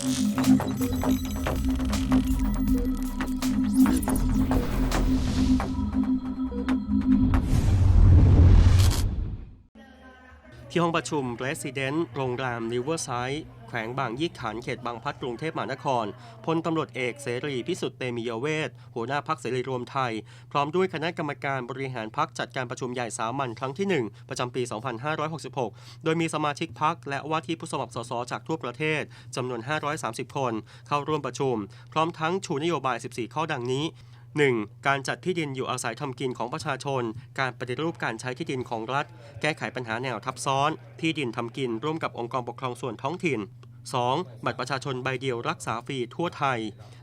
Thank you. ที่ห้องประชุม Resident โรงแรม Riverside แขวงบางยี่ขันเขตบางพัดกรุงเทพมหานครพลตำรวจเอกเสรีพิสุทธิ์เตมียเวทหัวหน้าพักเสรีรวมไทย พร้อมด้วยคณะกรรมการบริหารพักจัดการประชุมใหญ่สามัญครั้งที่ 1 ประจำปี 2566 โดยมีสมาชิกพักและว่าที่ผู้สมัครสสจากทั่วประเทศจำนวน 530 คน เข้าร่วมประชุม พร้อมทั้งชูนโยบาย 14 ข้อดังนี้ 1. การจัดที่ดินอยู่อาศัยทำกินของประชาชน การปฏิรูปการใช้ที่ดินของรัฐ แก้ไขปัญหาแนวทับซ้อน ที่ดินทำกินร่วมกับองค์กรปกครองส่วนท้องถิ่น 2. บัตรประชาชนใบเดียวรักษาฟรีทั่วไทย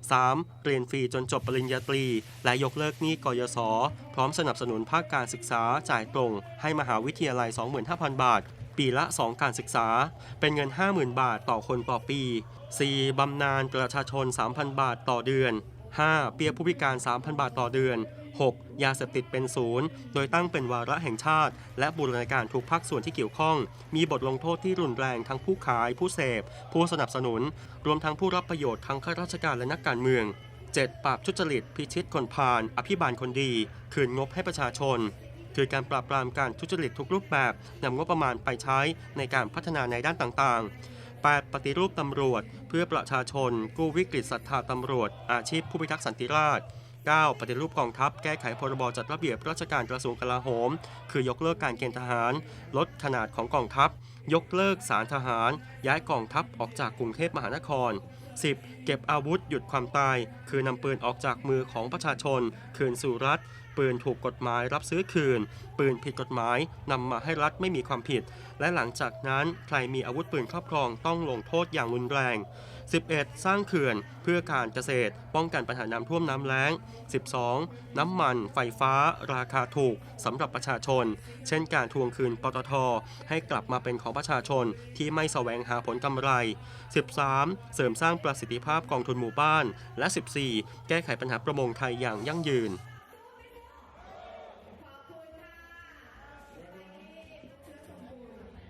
3. เรียนฟรีจนจบปริญญาตรี และยกเลิกหนี้กยศ พร้อมสนับสนุนภาคการศึกษาจ่ายตรง ให้มหาวิทยาลัย 25,000 บาท ปีละ 2 การศึกษา เป็นเงิน 50,000 บาทต่อคนต่อปี 4. บำนาญประชาชน 3,000 บาทต่อเดือน 5. เบี้ยผู้พิการ 3,000 บาทต่อเดือน 6. ยาเสพติดเป็นศูนย์ โดยตั้งเป็นวาระแห่งชาติ และบูรณาการทุกภาคส่วนที่เกี่ยวข้อง มีบทลงโทษที่รุนแรงทั้งผู้ขาย ผู้เสพ ผู้สนับสนุน รวมทั้งผู้รับประโยชน์ทั้งข้าราชการและนักการเมือง 7. ปราบทุจริต พิชิตคนพาลอภิบาลคนดี คืนงบให้ประชาชน คือการปราบปรามการทุจริตทุกรูปแบบนำงบประมาณไปใช้ในการพัฒนาในด้านต่างๆ 8. ปฏิรูปตำรวจ เพื่อประชาชน กู้วิกฤตศรัทธาตำรวจ อาชีพผู้พิทักษ์สันติราษฎร์ 9. ปฏิรูปกองทัพแก้ไขพรบจัดระเบียบราชการกระทรวงกลาโหม คือยกเลิกการเกณฑ์ทหาร ลดขนาดของกองทัพ ยกเลิกสารทหาร ย้ายกองทัพออกจากกรุงเทพมหานคร 10. เก็บอาวุธหยุดความตาย คือนำปืนออกจากมือของประชาชน คืนสู่รัฐ ปืนถูกกฎหมายรับซื้อคืน ปืนผิดกฎหมายนำมาให้รัฐไม่มีความผิด และหลังจากนั้นใครมีอาวุธปืนครอบครองต้องลงโทษอย่างรุนแรง 11. สร้างเขื่อนเพื่อการเกษตร ป้องกันปัญหาน้ำท่วมน้ำแล้ง 12. น้ำมัน ไฟฟ้า ราคาถูกสำหรับประชาชน เช่นการทวงคืนปตท ให้กลับมาเป็นของประชาชนที่ไม่แสวงหาผลกำไร 13. เสริมสร้างประสิทธิภาพกองทุนหมู่บ้าน และ 14. แก้ไขปัญหาประมงไทยอย่างยั่งยืน